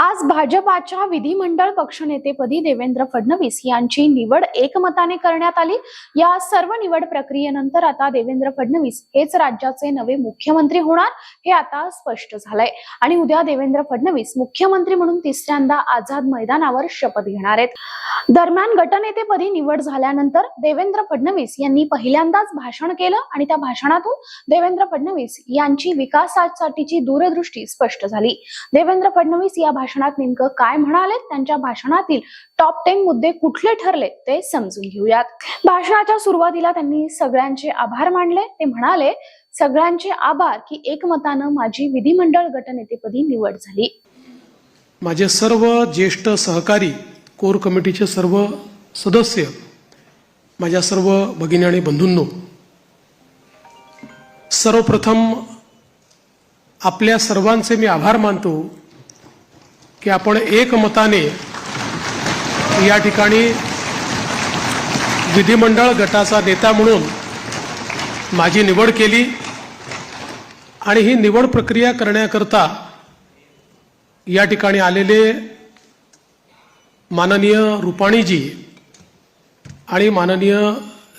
आज भाजपाच्या विधिमंडळ पक्षनेतेपदी देवेंद्र फडणवीस यांची निवड एकमताने करण्यात आली. या सर्व निवड प्रक्रियेनंतर आता देवेंद्र फडणवीस हेच राज्याचे नवे मुख्यमंत्री होणार हे आता स्पष्ट झालंय. आणि उद्या देवेंद्र फडणवीस मुख्यमंत्री म्हणून तिसऱ्यांदा आझाद मैदानावर शपथ घेणार आहेत. दरम्यान गटनेतेपदी निवड झाल्यानंतर देवेंद्र फडणवीस यांनी पहिल्यांदाच भाषण केलं आणि त्या भाषणातून देवेंद्र फडणवीस यांची विकासासाठीची दूरदृष्टी स्पष्ट झाली. देवेंद्र फडणवीस या भाषणात नेमकं काय म्हणाले त्यांच्या भाषणातील टॉप टेन मुद्दे कुठले ठरले? ते समजून घेऊयात. भाषणाच्या सुरुवातीला त्यांनी सगळ्यांचे आभार मानले. ते म्हणाले सगळ्यांचे आभार की एकमतानं माझी विधिमंडळ गटनेतेपदी निवड झाली. माझे सर्व ज्येष्ठ सहकारी कोर कमिटीचे सर्व सदस्य माझ्या सर्व भगिनी आणि बंधूंनो सर्वप्रथम आपल्या सर्वांचे मी आभार मानतो. की आपण एकमताने या ठिकाणी विधिमंडळ गटाचा नेता म्हणून माझी निवड केली आणि ही निवड प्रक्रिया करण्याकरता या ठिकाणी आलेले माननीय रुपाणीजी आणि माननीय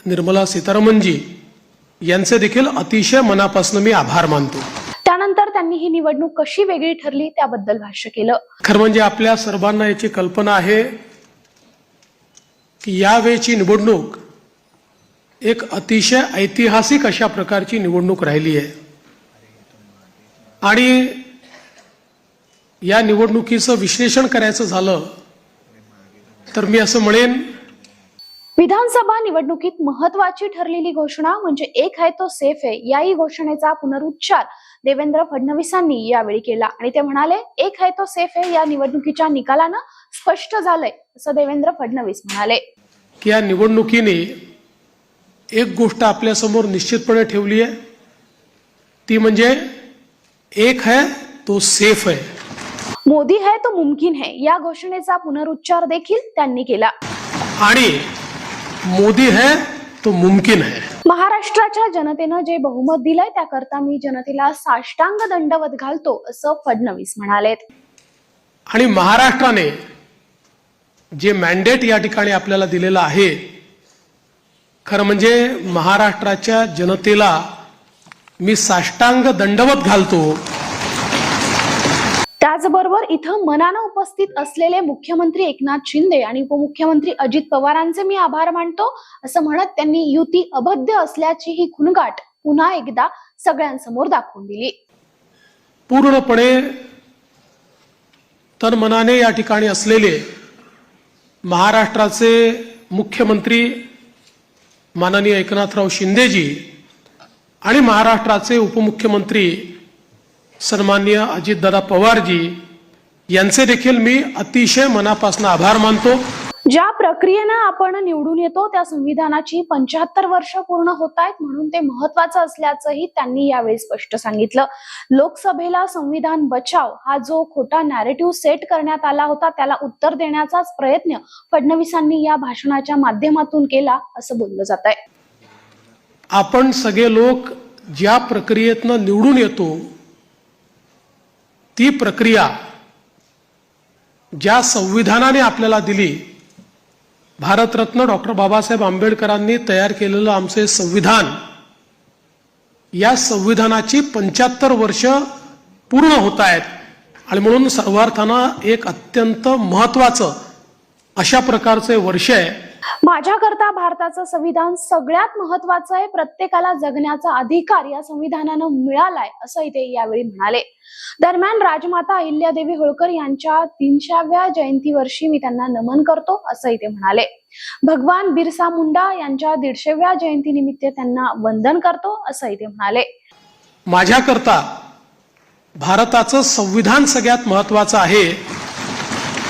निर्मला सीतारामनजी यांचे देखील अतिशय मनापासून मी आभार मानतो. त्यांनी ही निवडणूक कशी वेगळी ठरली त्याबद्दल भाष्य केलं. खरं म्हणजे आपल्या सर्वांना याची कल्पना आहे की यावेळची निवडणूक एक अतिशय ऐतिहासिक अशा प्रकारची निवडणूक राहिली आहे. आणि या निवडणुकीचं विश्लेषण करायचं झालं तर मी असं म्हणेन विधानसभा निवडणुकीत महत्वाची ठरलेली घोषणा म्हणजे एक आहे तो सेफ आहे याही घोषणेचा पुनरुच्चार. देवेंद्र फडणवीसांनी यावेळी केला. आणि ते म्हणाले एक आहे तो सेफ आहे. या निवडणुकीच्या निकालानं स्पष्ट झालंय असं देवेंद्र फडणवीस म्हणाले. की या निवडणुकीने एक गोष्ट आपल्यासमोर निश्चितपणे ठेवली आहे. ती म्हणजे एक है तो सेफ है मोदी है तो मुमकिन है या घोषणेचा पुनरुच्चार देखील त्यांनी केला. आणि मोदी है तो मुमकिन है महाराष्ट्राच्या जनतेनं जे बहुमत दिलंय त्याकरता मी जनतेला साष्टांग दंडवत घालतो असं फडणवीस म्हणालेत. आणि महाराष्ट्राने जे मॅन्डेट या ठिकाणी आपल्याला दिलेलं आहे खरं म्हणजे महाराष्ट्राच्या जनतेला मी साष्टांग दंडवत घालतो त्याचबरोबर इथं मनानं उपस्थित असलेले मुख्यमंत्री एकनाथ शिंदे आणि उपमुख्यमंत्री अजित पवारांचे मी आभार मानतो. असं म्हणत त्यांनी युती अभद्य असल्याची ही खुणगाट पुन्हा एकदा सगळ्यांसमोर दाखवून दिली. पूर्णपणे तर मनाने या ठिकाणी असलेले महाराष्ट्राचे मुख्यमंत्री माननीय एकनाथराव शिंदेजी आणि महाराष्ट्राचे उपमुख्यमंत्री सन्माननीय अजितदादा पवारजी यांचे देखील मी अतिशय मनापासून आभार मानतो. ज्या प्रक्रियेनं आपण निवडून येतो त्या संविधानाची पंच्याहत्तर वर्ष पूर्ण होत आहेत म्हणून ते महत्वाचं असल्याचंही त्यांनी यावेळी स्पष्ट सांगितलं. लोकसभेला संविधान बचाव हा जो खोटा नॅरेटिव्ह सेट करण्यात आला होता त्याला उत्तर देण्याचाच प्रयत्न फडणवीसांनी या भाषणाच्या माध्यमातून केला असं बोललं जात आहे. आपण सगळे लोक ज्या प्रक्रियेतनं निवडून येतो ती प्रक्रिया ज्या संविधानाने आपल्याला दिली भारतरत्न डॉक्टर बाबासाहेब आंबेडकरांनी तयार केलेलं आमचे संविधान या संविधानाची पंच्याहत्तर वर्ष पूर्ण होत आहेत. आणि म्हणून सर्वार्थानं एक अत्यंत महत्वाचं अशा प्रकारचे वर्ष आहे. माझ्याकरता भारताचं संविधान सगळ्यात महत्वाचं आहे प्रत्येकाला जगण्याचा अधिकार या संविधानानं मिळालाय असं इथे यावेळी म्हणाले. दरम्यान राजमाता अहिल्यादेवी होळकर यांच्या तीनशेव्या जयंती वर्षी मी त्यांना नमन करतो असं इथे म्हणाले. भगवान बिरसा मुंडा यांच्या दीडशेव्या जयंतीनिमित्त त्यांना वंदन करतो असं इथे म्हणाले. माझ्याकरता भारताचं संविधान सगळ्यात महत्वाचं आहे.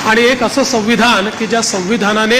आणि एक असं संविधान की ज्या संविधानाने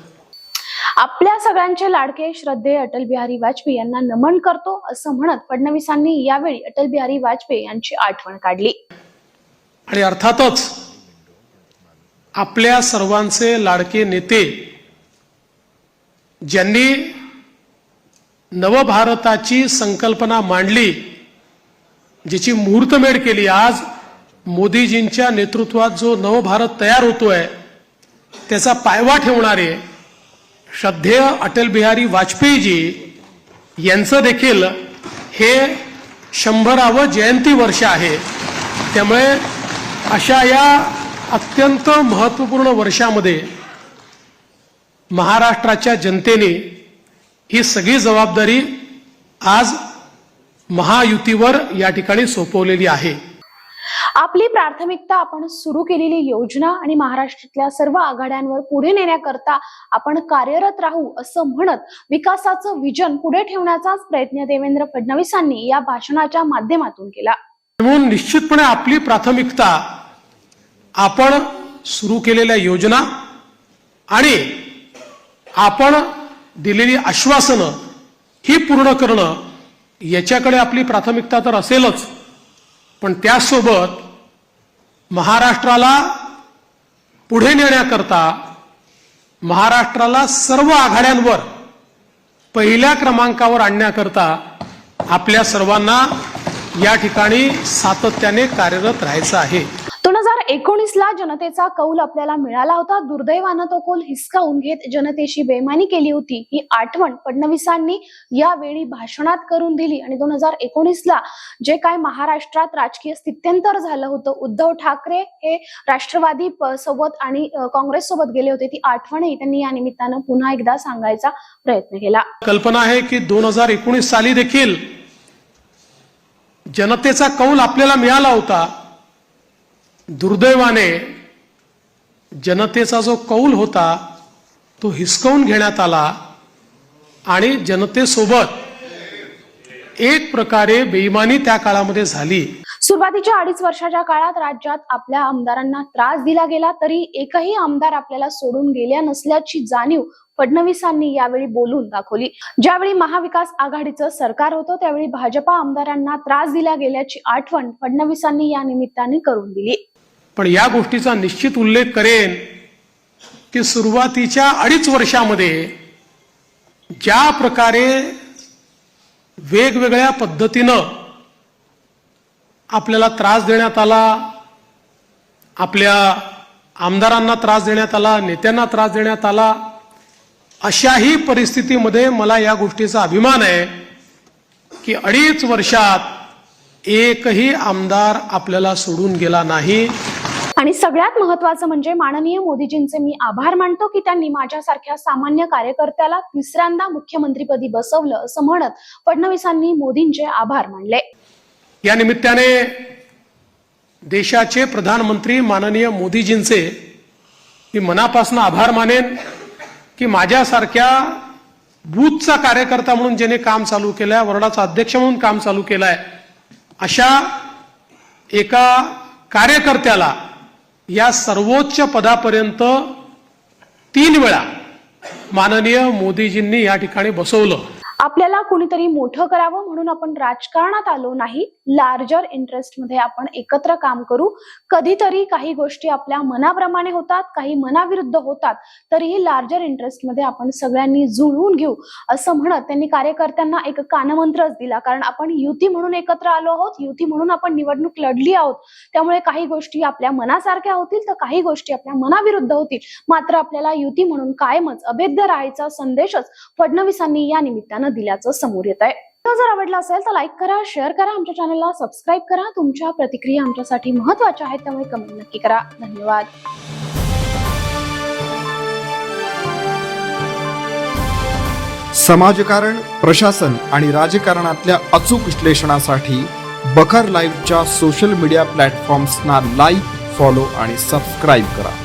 आपल्या सगळ्यांचे लाडके श्रद्धे अटल बिहारी वाजपेयी यांना नमन करतो असं म्हणत फडणवीसांनी यावेळी अटल बिहारी वाजपेयी यांची आठवण काढली. आणि अर्थातच आपल्या सर्वांचे लाडके नेते ज्यांनी नवभारताची संकल्पना मांडली ज्याची मुहूर्तमेढ केली आज मोदीजींच्या नेतृत्वात जो नवभारत तयार होतोय त्याचा पायवा ठेवणारे श्रद्धेय अटल बिहारी वाजपेयीजी यांचं देखील हे शंभरावं जयंती वर्ष आहे. त्यामुळे अशा या अत्यंत महत्त्वपूर्ण वर्षामध्ये महाराष्ट्राच्या जनतेने ही सगळी जबाबदारी आज महायुतीवर या ठिकाणी सोपवलेली आहे. आपली प्राथमिकता आपण सुरू केलेली योजना आणि महाराष्ट्रातल्या सर्व आघाड्यांवर पुढे नेण्याकरता आपण कार्यरत राहू असं म्हणत विकासाचं विजन पुढे ठेवण्याचाच प्रयत्न देवेंद्र फडणवीसांनी या भाषणाच्या माध्यमातून केला. म्हणून निश्चितपणे आपली प्राथमिकता आपण सुरू केलेल्या योजना आणि आपण दिलेली आश्वासनं ही पूर्ण करणं याच्याकडे आपली प्राथमिकता तर असेलच. पण त्यासोबत महाराष्ट्राला पुढे नेण्याकरता महाराष्ट्राला सर्व आघाड्यांवर पहिल्या क्रमांकावर आणण्याकरता आपल्या सर्वांना या ठिकाणी सातत्याने कार्यरत राहायचं आहे. दोन हजार एकोणीस ला जनतेचा कौल आपल्याला मिळाला होता. दुर्दैवानं तो कौल हिसकावून घेत जनतेशी बेमानी केली होती. ही आठवण फडणवीसांनी यावेळी भाषणात करून दिली आणि दोन हजार एकोणीस ला जे काय महाराष्ट्रात राजकीय स्थित्यंतर झालं होतं उद्धव ठाकरे हे राष्ट्रवादी सोबत आणि काँग्रेस सोबत गेले होते. ती आठवणही त्यांनी या निमित्तानं पुन्हा एकदा सांगायचा प्रयत्न केला. कल्पना आहे की दोन हजार एकोणीस साली देखील जनतेचा कौल आपल्याला मिळाला होता. दुर्दैवाने जनतेचा जो कौल होता तो हिसकावून घेण्यात आला आणि जनतेसोबत एक प्रकारे बेईमानी त्या काळामध्ये झाली. सुरुवातीच्या अडीच वर्षाच्या काळात राज्यात आपल्या आमदारांना त्रास दिला गेला तरी एकही आमदार आपल्याला सोडून गेल्या नसल्याची जाणीव फडणवीसांनी यावेळी बोलून दाखवली. ज्यावेळी महाविकास आघाडीचं सरकार होतं त्यावेळी भाजपा आमदारांना त्रास दिला गेल्याची आठवण फडणवीसांनी या निमित्ताने करून दिली. पण या गोष्टीचा निश्चित उल्लेख करेन की सुरुवातीच्या अडीच वर्षामध्ये ज्या प्रकारे वेगवेगळ्या पद्धतीनं आपल्याला त्रास देण्यात आला आपल्या आमदारांना त्रास देण्यात आला नेत्यांना त्रास देण्यात आला अशाही परिस्थितीमध्ये मला या गोष्टीचा अभिमान आहे की अडीच वर्षात एकही आमदार आपल्याला सोडून गेला नाही. आणि सगळ्यात महत्वाचं म्हणजे माननीय मोदीजींचे मी आभार मानतो की त्यांनी माझ्यासारख्या सामान्य कार्यकर्त्याला तिसऱ्यांदा मुख्यमंत्रीपदी बसवलं असं म्हणत फडणवीसांनी मोदींचे आभार मानले. या निमित्ताने देशाचे प्रधानमंत्री माननीय मोदीजींचे मी मनापासून आभार मानेन की माझ्यासारख्या बूथचा कार्यकर्ता म्हणून ज्याने काम चालू केलंय वर्डाचा अध्यक्ष म्हणून काम चालू केलंय अशा एका कार्यकर्त्याला या सर्वोच्च पदापर्यंत तीन वेळा माननीय मोदीजींनी या ठिकाणी बसवलं. आपल्याला कुणीतरी मोठं करावं म्हणून आपण राजकारणात आलो नाही लार्जर इंटरेस्टमध्ये आपण एकत्र काम करू. कधीतरी काही गोष्टी आपल्या मनाप्रमाणे होतात काही मनाविरुद्ध होतात तरीही लार्जर इंटरेस्टमध्ये आपण सगळ्यांनी जुळवून घेऊ असं म्हणत त्यांनी कार्यकर्त्यांना एक कानमंत्रच दिला. कारण आपण युती म्हणून एकत्र आलो आहोत युती म्हणून आपण निवडणूक लढली आहोत. त्यामुळे काही गोष्टी आपल्या मनासारख्या होतील तर काही गोष्टी आपल्या मनाविरुद्ध होतील. मात्र आपल्याला युती म्हणून कायमच अभेद्य राहायचा संदेशच फडणवीसांनी या निमित्तानं दिल्याचं समोर येत आहे. जर आवडला असेल तर लाईक करा शेअर करा आमच्या चॅनलला सबस्क्राईब करा. तुमच्या प्रतिक्रिया आमच्यासाठी महत्त्वाच्या आहेत त्यामुळे कमेंट नक्की करा. धन्यवाद. समाजकारण प्रशासन आणि राजकारणातल्या अचूक विश्लेषणासाठी बखर लाईव्हच्या सोशल मीडिया प्लॅटफॉर्म्सना लाईक फॉलो आणि सबस्क्राईब करा.